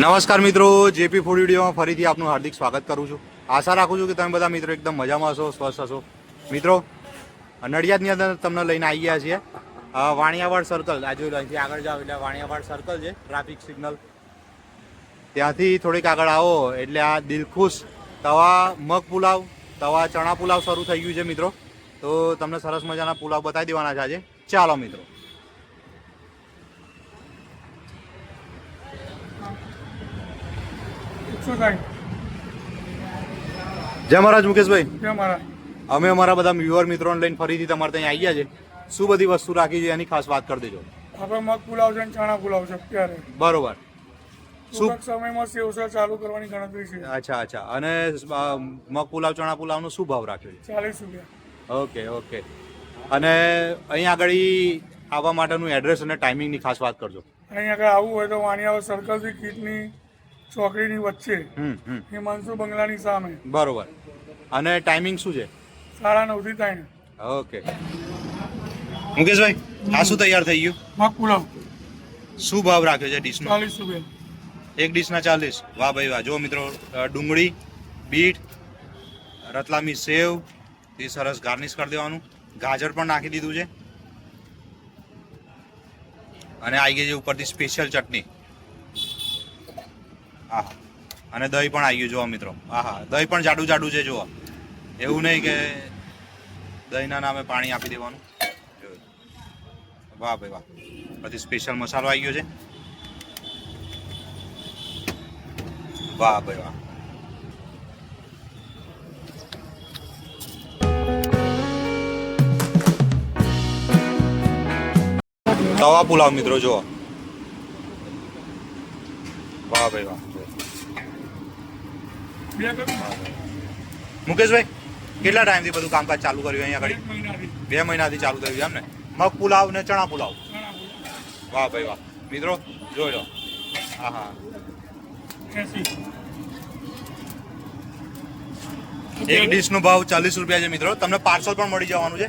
નમસ્કાર મિત્રો, JP food વિડીયોમાં ફરીથી આપનું હાર્દિક સ્વાગત કરું છું. આશા રાખું છું કે તમે બધા મિત્રો એકદમ મજામાં હશો, સ્વસ્થ હશો. મિત્રો, નડિયાદની અંદર તમને લઈને આવી ગયા છીએ. વાણિયાવાડ સર્કલ આ જોઈ લો અહીંથી આગળ જાઓ એટલે વાણિયાવાડ સર્કલ છે ટ્રાફિક સિગ્નલ ત્યાંથી થોડીક આગળ આવો એટલે આ દિલખુશ તવા મગ પુલાવ, તવા ચણા પુલાવ શરૂ થઈ ગયું છે, મિત્રો. તો તમને સરસ મજાના પુલાવ બતાવી દેવાના છે આજે. ચાલો, મિત્રો. એકસો સાઠ જય મહારાજ મુકેશભાઈ. જય મારા અમે અમારા બધા વ્યુઅર મિત્રોને લઈને ફરીથી તમારે ત્યાં આવી ગયા છે. શું બધી વસ્તુ રાખી છે એની ખાસ વાત કરી દેજો. આપણે મગ પુલાવ છે ચણા પુલાવ છે અત્યારે. બરોબર. શું સમયમાં સેવસર ચાલુ કરવાની ગણતરી છે. અચ્છા અચ્છા. અને મગ પુલાવ ચણા પુલાવનો શું ભાવ રાખ્યો છે? ચાલીસ રૂપિયા. Okay okay. અને અહીં આગળ આવવા માટેનું એડ્રેસ અને ટાઈમિંગની ખાસ વાત કરજો. અહીં આગળ આવવું હોય તો વાણિયાવા સર્કલથી કીટની ચોકડીની વચ્ચે હમ હિમાંશુ બંગલાની સામે. બરોબર. અને ટાઈમિંગ શું છે? સાડા નવથી ત્રણ. ઓકે. મુકેશભાઈ આ શું તૈયાર થઈ ગયું? મગ પુલાવ. શું ભાવ રાખ્યો છે ડીશનો ચાલીસ રૂપિયા. એક ડીશના ચાલીસ. વાહ ભાઈ વાહ. જો મિત્રો ડુંગળી બીટ રતલામી સેવ એ સરસ ગાર્નિશ કરી દેવાનું. ગાજર પણ નાખી દીધું છે. અને આવી ગઈ છે ઉપરથી સ્પેશિયલ ચટણી. આહા. અને દહીં પણ આવી ગયું, જુઓ મિત્રો. આહા, દહીં પણ જાડું જાડું છે, જુઓ. એવું નહીં કે દહીંના નામે પાણી આપી દેવાનું. વાહ ભાઈ વાહ. પછી સ્પેશિયલ મસાલો આવી ગયો છે. વાહ ભાઈ વાહ. તવા પુલાવ મિત્રો, જુઓ. વાહ ભાઈ વાહ. મુકેશભાઈ કેટલા ટાઈમથી બધું કામકાજ ચાલુ કર્યું અહીંયા આગળ? બે મહિનાથી ચાલુ થયું એમ ને મગ પુલાવ ને ચણા પુલાવ? વાહ ભાઈ વાહ. મિત્રો જોઈ લો. હા હા. એક ડીશનો ભાવ ચાલીસ રૂપિયા છે મિત્રો. તમને પાર્સલ પણ મળી જવાનું છે.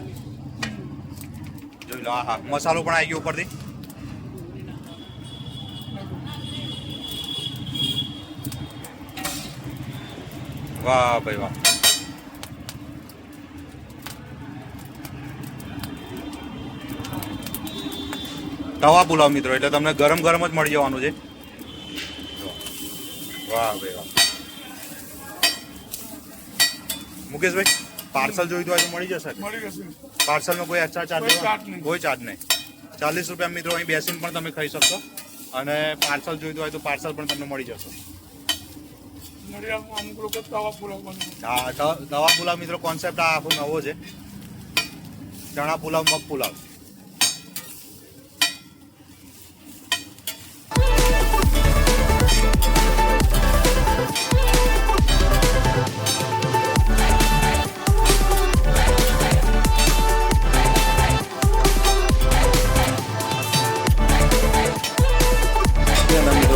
જોઈ લો હા હા. મસાલો પણ આવી ગયો ઉપરથી. વાહ ભાઈ વાહ. તવા પુલાવ મિત્રો એટલે તમને ગરમ ગરમ જ મળી જવાનું છે. વાહ ભાઈ વાહ. મુકેશભાઈ પાર્સલ જોઈતું હોય તો મળી જશે? મળી જશે. પાર્સલનો કોઈ એક્સ્ટ્રા ચાર્જ કોઈ ચાર્જ નહીં. કોઈ ચાર્જ નહીં. ચાલીસ રૂપિયા મિત્રો અહીં બેસીને પણ તમે ખાઈ શકશો. અને પાર્સલ જોઈતું હોય તો પાર્સલ પણ તમને મળી જશે. અમુક લોકો તવા પુલાવ હા તવા પુલાવ મિત્રો કોન્સેપ્ટ આ આખો નવો છે. ચણા પુલાવ, મગ પુલાવ.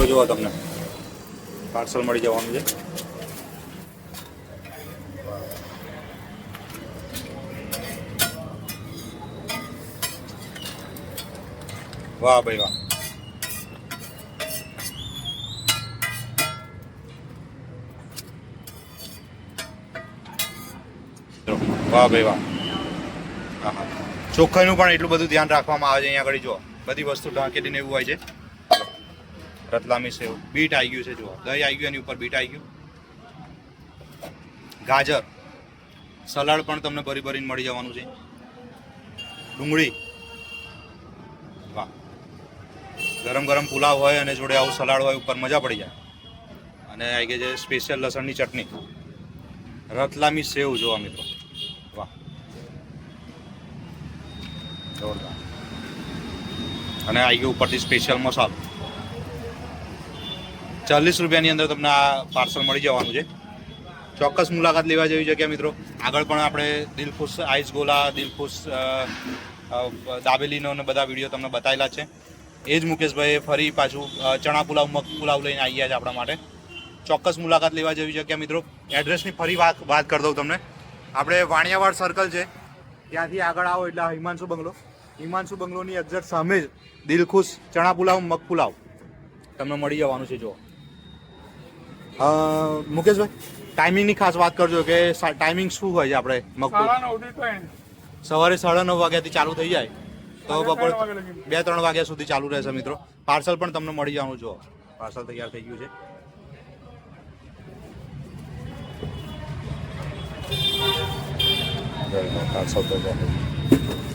મિત્રો તમને. પાર્સલ મળી જવાનું છે. વાહ ભાઈ વાહ. વાહ ભાઈ વાહ. હા ચોખ્ખાઈનું પણ એટલું બધું ધ્યાન રાખવામાં આવે છે અહીંયા આગળ જુઓ બધી વસ્તુ ઢાંકેલીને એવું હોય છે. રતલામી સેવ બીટ આવી ગયું છે, જુઓ. દહીં આવી ગયું, એની ઉપર બીટ આવી ગયું. ગાજર. સલાડ પણ તમને ભરી ભરીને મળી જવાનું છે. ડુંગળી. વાહ. ગરમ ગરમ પુલાવ હોય અને જોડે આવું સલાડ હોય, ઉપર મજા પડી જાય. અને આવી ગઈ છે સ્પેશિયલ લસણની ચટણી. રતલામી સેવ જોવા મિત્રો. વાહ. જોરદાર. અને આવી ગયું ઉપરથી સ્પેશિયલ મસાલો. ચાલીસ રૂપિયાની અંદર તમને આ પાર્સલ મળી જવાનું છે. ચોક્કસ મુલાકાત લેવા જેવી જગ્યા મિત્રો. આગળ પણ આપણે દિલખુશ આઈસ ગોલા, દિલખુશ દાબેલીનો ને બધા વીડિયો તમને બતાવેલા છે. એ જ મુકેશભાઈએ ફરી પાછું ચણા પુલાવ, મગ પુલાવ લઈને આવી ગયા છે આપણા માટે. ચોક્કસ મુલાકાત લેવા જેવી જગ્યા મિત્રો. એડ્રેસની ફરી વાત વાત કરી દઉં તમને. આપણે વાણિયાવાડ સર્કલ છે. ત્યાંથી આગળ આવો એટલે હિમાંશુ બંગલો. હિમાંશુ બંગલોની એક્ઝેક્ટ સામે જ દિલખુશ ચણા પુલાવ, મગ પુલાવ તમને મળી જવાનું છે જો મુકેશભાઈ? ટાઈમિંગની ખાસ વાત કરજો કે ટાઈમિંગ શું હોય છે આપણે મગફળી? સવારે સાડા નવ વાગ્યાથી ચાલુ થઈ જાય. તો બપોર. બે ત્રણ વાગ્યા સુધી ચાલુ રહેશે મિત્રો. પાર્સલ પણ તમને મળી જવાનું જો પાર્સલ તૈયાર થઈ ગયું છે. પાર્સલ તૈયાર થઈ ગયું.